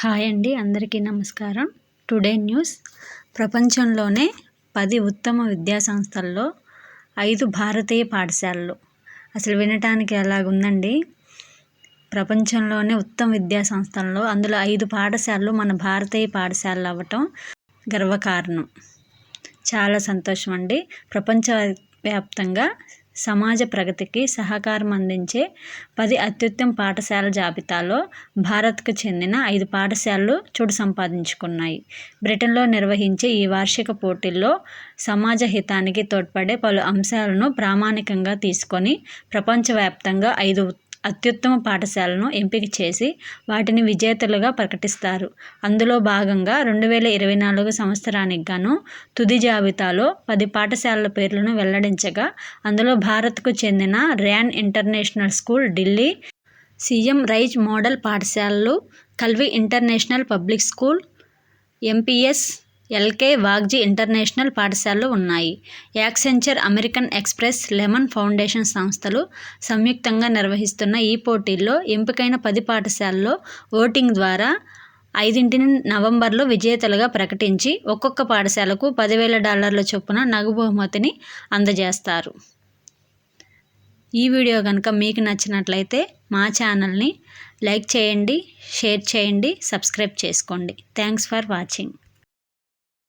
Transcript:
Hi అండి అందరికీ నమస్కారం. Today news. ప్రపంచంలోనే పది ఉత్తమ విద్యా సంస్థల్లో ఐదు భారతీయ పాఠశాలలు. అసలు వినటానికి ఎలాగుందండి? ప్రపంచంలోనే ఉత్తమ విద్యా సంస్థల్లో అందులో ఐదు పాఠశాలలు మన భారతీయ పాఠశాలలు అవ్వటం గర్వకారణం. చాలా సంతోషం అండి ప్రపంచ వ్యాప్తంగా సమాజ ప్రగతికి సహకారం అందించే పది అత్యుత్తమ పాఠశాల జాబితాలో భారత్కు చెందిన ఐదు పాఠశాలలు చోటు సంపాదించుకున్నాయి. బ్రిటన్లో నిర్వహించే ఈ వార్షిక పోటీల్లో సమాజ హితానికి తోడ్పడే పలు అంశాలను ప్రామాణికంగా తీసుకొని ప్రపంచవ్యాప్తంగా ఐదు అత్యుత్తమ పాఠశాలను ఎంపిక చేసి వాటిని విజేతలుగా ప్రకటిస్తారు. అందులో భాగంగా రెండు వేల ఇరవై నాలుగు సంవత్సరానికి గాను తుది జాబితాలో పది పాఠశాలల పేర్లను వెల్లడించగా అందులో భారత్కు చెందిన Ryan international school Delhi CM rise model పాఠశాలలు Kalvi international public school MPS LK Waghji international పాఠశాలలు ఉన్నాయి. Accenture American Express Lemon Foundation సంస్థలు సంయుక్తంగా నిర్వహిస్తున్న ఈ పోటీల్లో ఎంపికైన పది పాఠశాలల్లో ఓటింగ్ ద్వారా ఐదింటిని నవంబర్లో విజేతలుగా ప్రకటించి ఒక్కొక్క పాఠశాలకు పదివేల డాలర్ల చొప్పున నగదు బహుమతిని అందజేస్తారు. ఈ వీడియో కనుక మీకు నచ్చినట్లయితే మా ఛానల్ని లైక్ చేయండి షేర్ చేయండి సబ్స్క్రైబ్ చేసుకోండి. Thanks for watching.